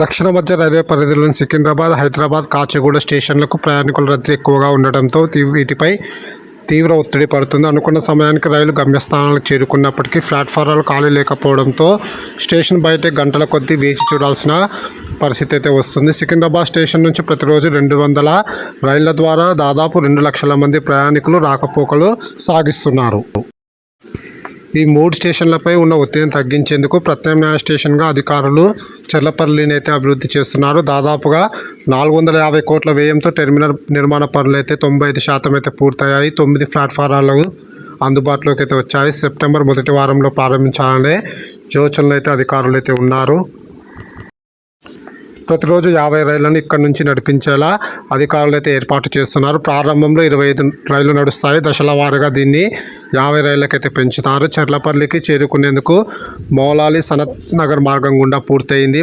దక్షిణ మధ్య రైల్వే పరిధిలోని సికింద్రాబాద్ హైదరాబాద్ కాచిగూడ స్టేషన్లకు ప్రయాణికుల రద్దీ ఎక్కువగా ఉండటంతో వీటిపై తీవ్ర ఒత్తిడి పడుతుంది. అనుకున్న సమయానికి రైలు గమ్యస్థానాలకు చేరుకున్నప్పటికీ ప్లాట్ఫారాలు ఖాళీ లేకపోవడంతో స్టేషన్ బయటే గంటల కొద్దీ వేచి చూడాల్సిన పరిస్థితి అయితే వస్తుంది. సికింద్రాబాద్ స్టేషన్ నుంచి ప్రతిరోజు రెండు వందల రైళ్ళ ద్వారా దాదాపు రెండు లక్షల మంది ప్రయాణికులు రాకపోకలు సాగిస్తున్నారు. ఈ మూడు స్టేషన్లపై ఉన్న ఒత్తిడిని తగ్గించేందుకు ప్రత్యామ్నాయ స్టేషన్గా అధికారులు చెర్లపల్లిని అయితే అభివృద్ధి చేస్తున్నారు. దాదాపుగా నాలుగు వందల యాభై కోట్ల వ్యయంతో టెర్మినల్ నిర్మాణ పనులు అయితే తొంభై ఐదు శాతం అయితే పూర్తయ్యాయి. తొమ్మిది ప్లాట్ఫారాలు అందుబాటులోకి అయితే వచ్చాయి. సెప్టెంబర్ మొదటి వారంలో ప్రారంభించాలనే యోచనలు అయితే అధికారులు అయితే ఉన్నారు. ప్రతిరోజు యాభై రైళ్ళను ఇక్కడి నుంచి నడిపించేలా అధికారులు అయితే ఏర్పాటు చేస్తున్నారు. ప్రారంభంలో ఇరవై ఐదు రైళ్ళు నడుస్తాయి. దశల వారీగా దీన్ని యాభై రైళ్ళకైతే పెంచుతారు. చెర్లపల్లికి చేరుకునేందుకు మౌలాలి సనత్ నగర్ మార్గం గుండా పూర్తయింది.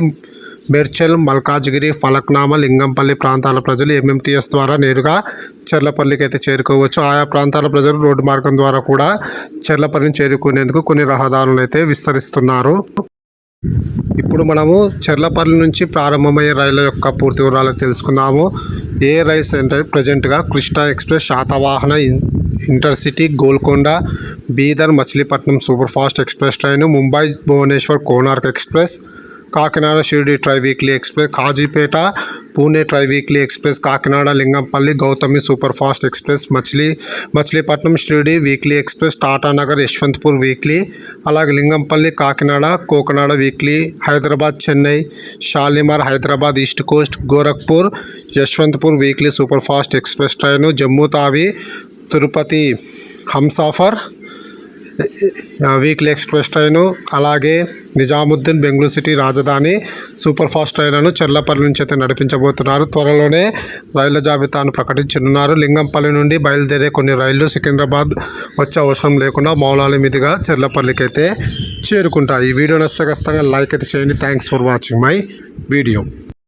మేడ్చల్ మల్కాజ్గిరి ఫలక్నామా లింగంపల్లి ప్రాంతాల ప్రజలు ఎంఎంటీఎస్ ద్వారా నేరుగా చెర్లపల్లికి అయితే చేరుకోవచ్చు. ఆయా ప్రాంతాల ప్రజలు రోడ్డు మార్గం ద్వారా కూడా చెర్లపల్లిని చేరుకునేందుకు కొన్ని రహదారులు అయితే విస్తరిస్తున్నారు. ఇప్పుడు మనము చెర్లపల్లి నుంచి ప్రారంభమయ్యే రైళ్ళ యొక్క పూర్తి వివరాలు తెలుసుకుందాము. ఏ రైల్స్ అంటే ప్రజెంట్గా Krishna express Satavahana in- intercity Golconda Bidar Machilipatnam super fast express train Mumbai Bhubaneswar Konark express Kakinada Shirdi tri weekly express Kazipet Pune tri weekly express Kakinada Lingampalli Gautami super fast express Machili Machilipatnam Shirdi weekly express Tatanagar Yesvantpur weekly అలాగే Lingampalli Kakinada Cocanada weekly Hyderabad Chennai Shalimar Hyderabad east coast Gorakhpur Yesvantpur weekly super fast express train Jammu Tawi Tirupati Humsafar weekly express train అలాగే Nizamuddin Bengaluru city Rajdhani super fast ట్రైన్లను Cherlapalli నుంచి అయితే నడిపించబోతున్నారు. త్వరలోనే రైళ్ళ జాబితాను ప్రకటించనున్నారు. లింగంపల్లి నుండి బయలుదేరే కొన్ని రైళ్ళు సికింద్రాబాద్ వచ్చే అవసరం లేకుండా మౌలాలి మీదుగా చెర్లపల్లికి అయితే చేరుకుంటాయి. ఈ వీడియో నచ్చితే ఖచ్చితంగా లైక్ అయితే చేయండి. Thanks for watching my video.